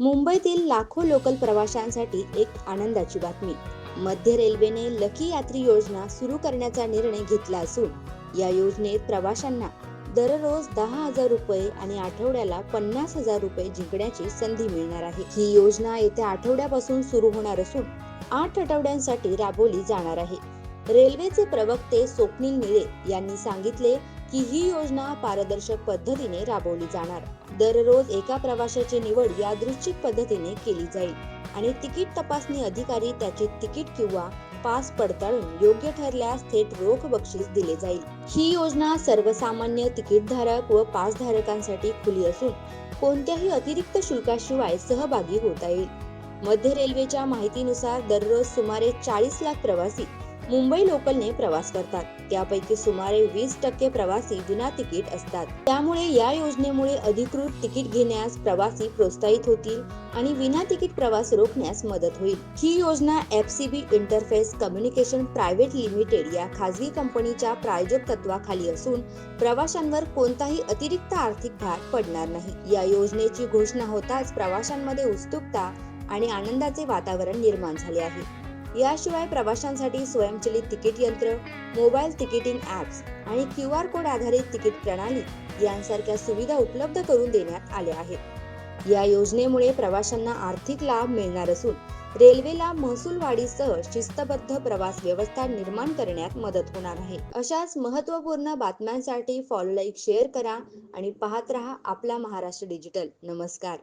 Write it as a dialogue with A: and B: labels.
A: मुंबईतील लाखो लोकल प्रवाशांसाठी एक आनंदाची बातमी. मध्य रेल्वेने लकी यात्री योजना सुरू करण्याचा निर्णय घेतला असून या योजनेत प्रवाशांना दररोज दहा हजार रुपये आणि आठवड्याला पन्नास हजार रुपये जिंकण्याची संधी मिळणार आहे. ही योजना येत्या आठवड्यापासून सुरू होणार असून आठ आठवड्यांसाठी राबवली जाणार आहे. रेल्वेचे प्रवक्ते स्वप्नील निळे यांनी सांगितले की ही योजना पारदर्शक पद्धतीने राबवली जाणार. दररोज एका प्रवाशाची निवड यादृच्छिक पद्धतीने केली जाईल आणि तिकीट तपासणी अधिकारी त्याचे तिकीट किंवा पास पडताळून योग्य ठरल्यास थेट रोख बक्षीस दिले जाईल. ही योजना सर्वसामान्य तिकीटधारक व पासधारकांसाठी खुली असून कोणत्याही अतिरिक्त शुल्काशिवाय सहभागी होता येईल. मध्य रेल्वेच्या माहितीनुसार दररोज सुमारे चाळीस लाख प्रवासी मुंबई लोकलने प्रवास करतात. त्यापैकी सुमारे वीस टक्के प्रवासी विना तिकीट असतात. त्यामुळे या योजनेमुळे अधिकृत तिकीट घेण्यास प्रवासी प्रोत्साहित होतील आणि विना तिकीट प्रवास रोखण्यास मदत होईल. ही योजना FCB interface communication private limited या खासगी कंपनीच्या प्रायोजक तत्वाखाली असून प्रवाशांवर कोणताही अतिरिक्त आर्थिक भार पडणार नाही. या योजनेची घोषणा होताच प्रवाशांमध्ये उत्सुकता आणि आनंदाचे वातावरण निर्माण झाले आहे. याशिवाय प्रवाशांसाठी स्वयंचलित तिकीट यंत्र मोबाईल तिकीटिंग ॲप्स आणि क्यू आर कोड आधारित तिकीट प्रणाली यांसारख्या सुविधा उपलब्ध करून देण्यात आल्या आहेत. या योजनेमुळे प्रवाशांना आर्थिक लाभ मिळणार असून रेल्वेला महसूल वाढीसह शिस्तबद्ध प्रवास व्यवस्था निर्माण करण्यात मदत होणार आहे. अशाच महत्त्वपूर्ण बातम्यांसाठी फॉलो लाईक शेअर करा आणि पाहत रहा आपला महाराष्ट्र डिजिटल नमस्कार.